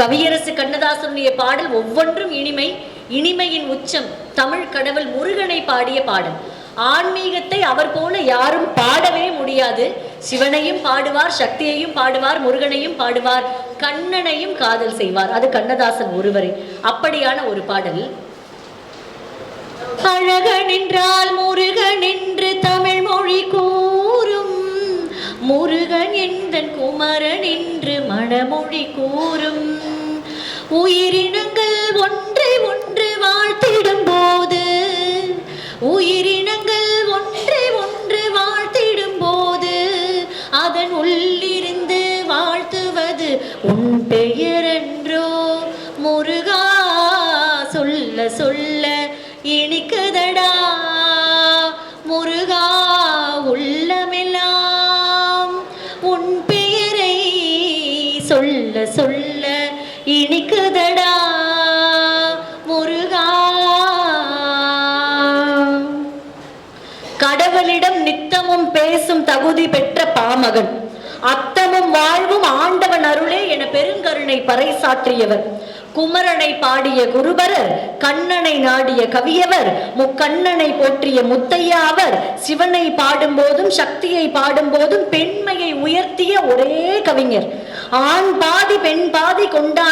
கவியரசு கண்ணதாசனுடைய பாடல் ஒவ்வொன்றும் இனிமை இனிமையின் உச்சம். தமிழ் கடவுள் முருகனை பாடிய பாடல். ஆன்மீகத்தை அவர் போல யாரும் பாடவே முடியாது. சிவனையும் பாடுவார் சக்தியையும் பாடுவார் முருகனையும் பாடுவார் கண்ணனையும் காதல் செய்வார். அது கண்ணதாசன் ஒருவரே. அப்படியான ஒரு பாடல். அழகன் என்றால் முருகன் என்று தமிழ் மொழி கூறும். முருகன் எந்தன் குமரன் என்று மணமொழி கூறும். உயிரினங்கள் ஒன்றை ஒன்று வாழ்த்திடும் போது உயிரினங்கள் ஒன்றை ஒன்று வாழ்த்திடும் போது அதன் உள்ளிருந்து வாழ்த்துவது உன் கடவுளிடம் நித்தமும் பேசும் தகுதி பெற்ற பாமகன். அத்தமும் வாழ்வும் ஆண்டவன் அருளே என பெருங்கருணை பறைசாற்றியவர். குமரனை பாடிய குருபரர் கண்ணனை நாடிய கவியவர் முக்கண்ணனை போற்றிய முத்தையா அவர் சிவனை பாடும்போதும் சக்தியை பாடும்போதும் பெண்மையை உயர்த்திய ஒரே கவிஞர். ஆண் பாதி பெண் பாதி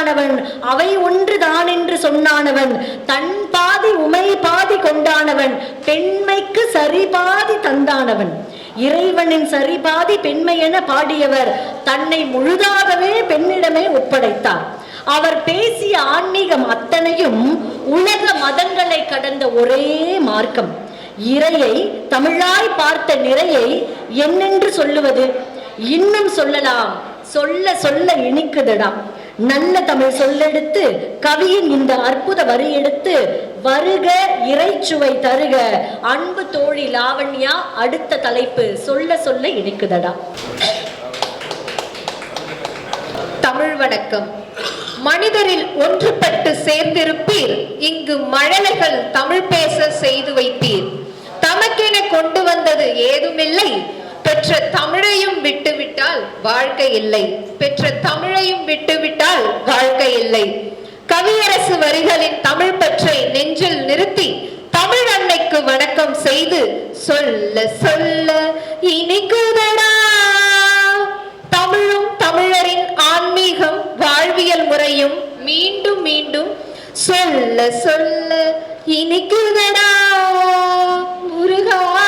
கொண்டானவன். அவை ஒன்றுதான் என்று சொன்னானவன். தன் பாதி உமை பாதி கொண்டானவன். பெண்மைக்கு சரி பாதி தந்தானவன். இறைவனின் சரி பாதி பெண்மை என பாடியவர் தன்னை முழுதாகவே பெண்ணிடமே ஒப்படைத்தார். அவர் பேசிய ஆன்மீகம் அத்தனையும் உலக மதங்களை கடந்த ஒரே மார்க்கம். இறையை தமிழாய் பார்த்த நிறையை என்னென்று சொல்லுவது? இன்னும் சொல்லலாம். சொல்ல சொல்ல இனிக்குதடா. நல்ல தமிழ் சொல்லெடுத்து கவியின் இந்த அற்புத வரி எடுத்து வருக இறைச்சுவை தருக அன்பு தோழி லாவண்யா அடுத்த தலைப்பு சொல்ல சொல்ல இணைக்குதடா தமிழ் வணக்கம். மனிதரில் ஒன்றுபட்டு சேர்ந்திருப்பீர் இங்கு மழலைகள் தமிழ் பேச செய்து வைப்பீர். தமக்கென கொண்டு வந்தது ஏதுமில்லை பெற்ற தமிழையும் விட்டுவிட்டால் வாழ்க்கை இல்லை. பெற்ற தமிழையும் விட்டுவிட்டால் வாழ்க்கை இல்லை. கவியரசு வரிகளின் தமிழ் பற்றை நெஞ்சில் நிறுத்தி தமிழ் அன்னைக்கு வணக்கம் செய்து சொல்ல சொல்ல இனிக்குதடா. தமிழும் தமிழரின் ஆன்மீகம் வாழ்வியல் முறையும் மீண்டும் மீண்டும் சொல்ல சொல்ல இனிக்குதடா. முருகா.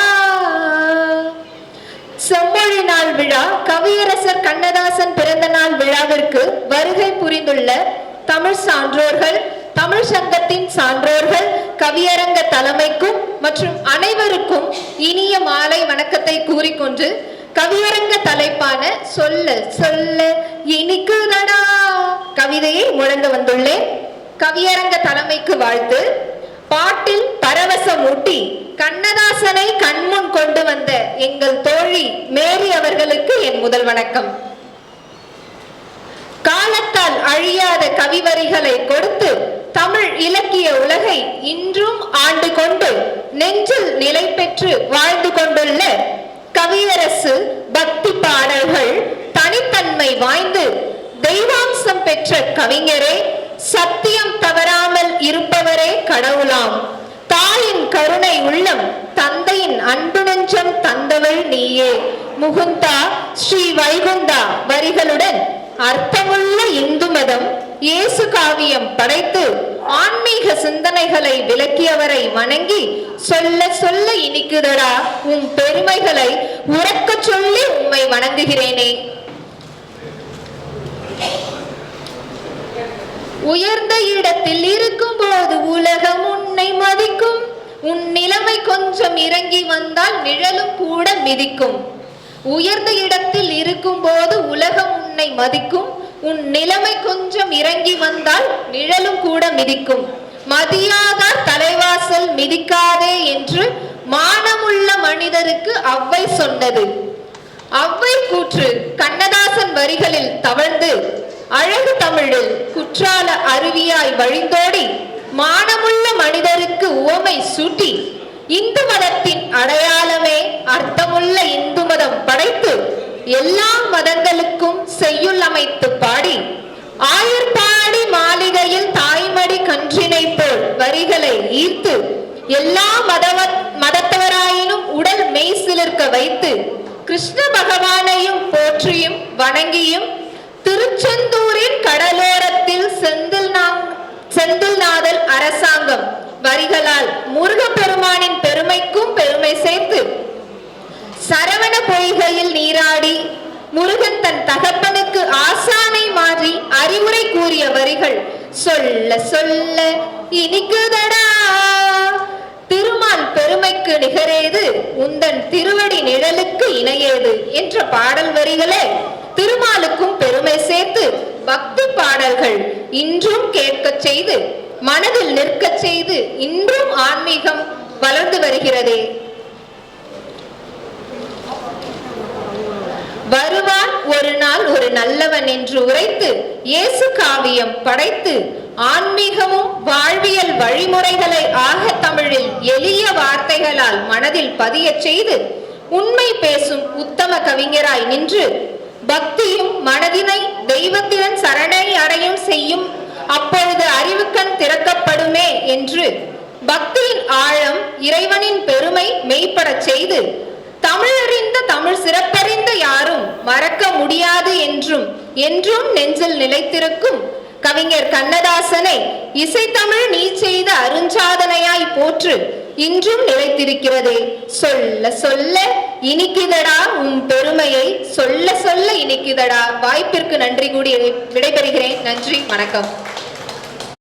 செம்மொழி நாள் விழா கவியரசர் கண்ணதாசன் பிறந்த நாள் விழாவிற்கு வருகை புரிந்துள்ள தமிழ் சான்றோர்கள் தமிழ் சங்கத்தின் சான்றோர்கள் கவியரங்க தலைமைக்கும் மற்றும் அனைவருக்கும் இனிய மாலை வணக்கத்தை கூறிக்கொண்டு கவியரங்க தலைப்பான சொல்ல சொல்ல இனிக்குதடா. கவிதையை முழங்க வந்துள்ளேன். கவியரங்க தலைமைக்கு வாழ்த்து. பாட்டில் பரவசம் ஊட்டி கண்ணதாசனை கண்முன் கொண்டு வந்த எங்கள் தோழி மேரி அவர்களுக்கு என் முதல் வணக்கம். காலத்தால் அழியாத கவிவரிகளை கொடுத்து தமிழ் இலக்கிய உலகை இன்றும் ஆண்டு கொண்டு நெஞ்சில் நிலை பெற்று வாழ்ந்து கொண்டுள்ள கவியரசு பக்தி பாடல்கள் தனித்தன்மை வாய்ந்து தெய்வாம்சம் பெற்ற கவிஞரே சத்தியம் தவறாமல் இருப்பவரே கடவுளாம். தாயின் கருணை உள்ளம் தந்தையின் அன்பு நெஞ்சம் தந்தவள் நீயே. முகுந்தா ஸ்ரீ வைகுந்தா வரிகளுடன் அர்த்தமுள்ள இந்து மதம் இயேசு காவியம் படைத்து ஆன்மீக சிந்தனைகளை விளக்கியவரை வணங்கி சொல்ல சொல்ல இனிக்குதடா உன் பெருமைகளை உறக்கச் சொல்லி உம்மை வணங்குகிறேனே. உயர்ந்த இடத்தில் இருக்கும் போது உலகம் உன்னை மதிக்கும். உன் நிலைமை கொஞ்சம் இறங்கி வந்தால் நிழலும் கூட மிதிக்கும். உயர்ந்த இடத்தில் இருக்கும் போது உலகம் உன்னை மதிக்கும். உன் நிலைமை கொஞ்சம் இறங்கி வந்தால் நிழலும் கூட மிதிக்கும். மதியாதார் தலைவாசல் மிதிக்காதே என்று மானமுள்ள மனிதருக்கு அவ்வை சொன்னது. அவ்வை கூற்று கண்ணதாசன் வரிகளில் தவழ்ந்து அழகு தமிழில் குற்றால அருவியாய் வழிந்தோடி மானமுள்ள மனிதருக்கு உவமை சூட்டி இந்து மதத்தின் அடையாளமே அர்த்தமுள்ள இந்து மதம் படைத்து எல்லா மதங்களுக்கும் செய்யுள் அமைத்து பாடி ஆயர்பாடி மாளிகையில் தாய்மடி கன்றினை போல் வரிகளை ஈர்த்து எல்லா மதவ மதத்தவராயினும் உடல் மெய் சிலிர்க்க வைத்து கிருஷ்ண பகவானையும் போற்றியும் வணங்கியும் திருச்செந்தூரின் கடலோரத்தில் செந்தில் நா- நாதல் அரசாங்கம். வரிகளால் முருகப்பெருமானின் பெருமைக்கும் பெருமை சேர்த்து சரவண பொய்கையில் நீராடி முருகன் தன் தகப்பனுக்கு ஆசானை மாறி அறிவுரை கூறிய வரிகள் சொல்ல சொல்ல இனிக்குதடா. திருமால் பெருமைக்கு நிகரேது உந்தன் திருவடி நிழலுக்கு இணையேது என்ற பாடல் வரிகளே. திருமாலுக்கும் பெருமை சேர்த்து பக்தி பாடல்கள் இன்றும் கேட்க செய்து மனதில் நிற்க செய்து இன்றும் ஆன்மீகம் வளர்ந்து வருகிறதே. வருவான் ஒரு நாள் ஒரு நல்லவன் என்று உரைத்து இயேசு காவியம் படைத்து ஆன்மீகமும் வாழ்வியல் வழிமுறைகளை ஆக தமிழில் எளிய வார்த்தைகளால் மனதில் பதிய செய்து உண்மை பேசும் உத்தம கவிஞராய் நின்று பக்தியும் மனதினை தெய்வத்திடன் சரணை அடையும் செய்யும் அப்பொழுது அறிவுக்கண் திறக்கப்படுமே என்று பக்தியின் ஆழம் இறைவனின் பெருமை மெய்ப்படச் செய்து தமிழறிந்த தமிழ் சிறப்பறிந்த யாரும் மறக்க முடியாது என்றும் என்றும் நெஞ்சில் நிலைத்திருக்கும் கவிஞர் கண்ணதாசனை இசைத்தமிழ் நீ செய்த அருஞ்சாதனையாய் போற்று இன்றும் நிலைத்திருக்கிறதே. சொல்ல சொல்ல இனிக்குதடா உன் பெருமையை சொல்ல சொல்ல இனிக்குதடா. வாய்ப்பிற்கு நன்றி கூடி விடைபெறுகிறேன். நன்றி வணக்கம்.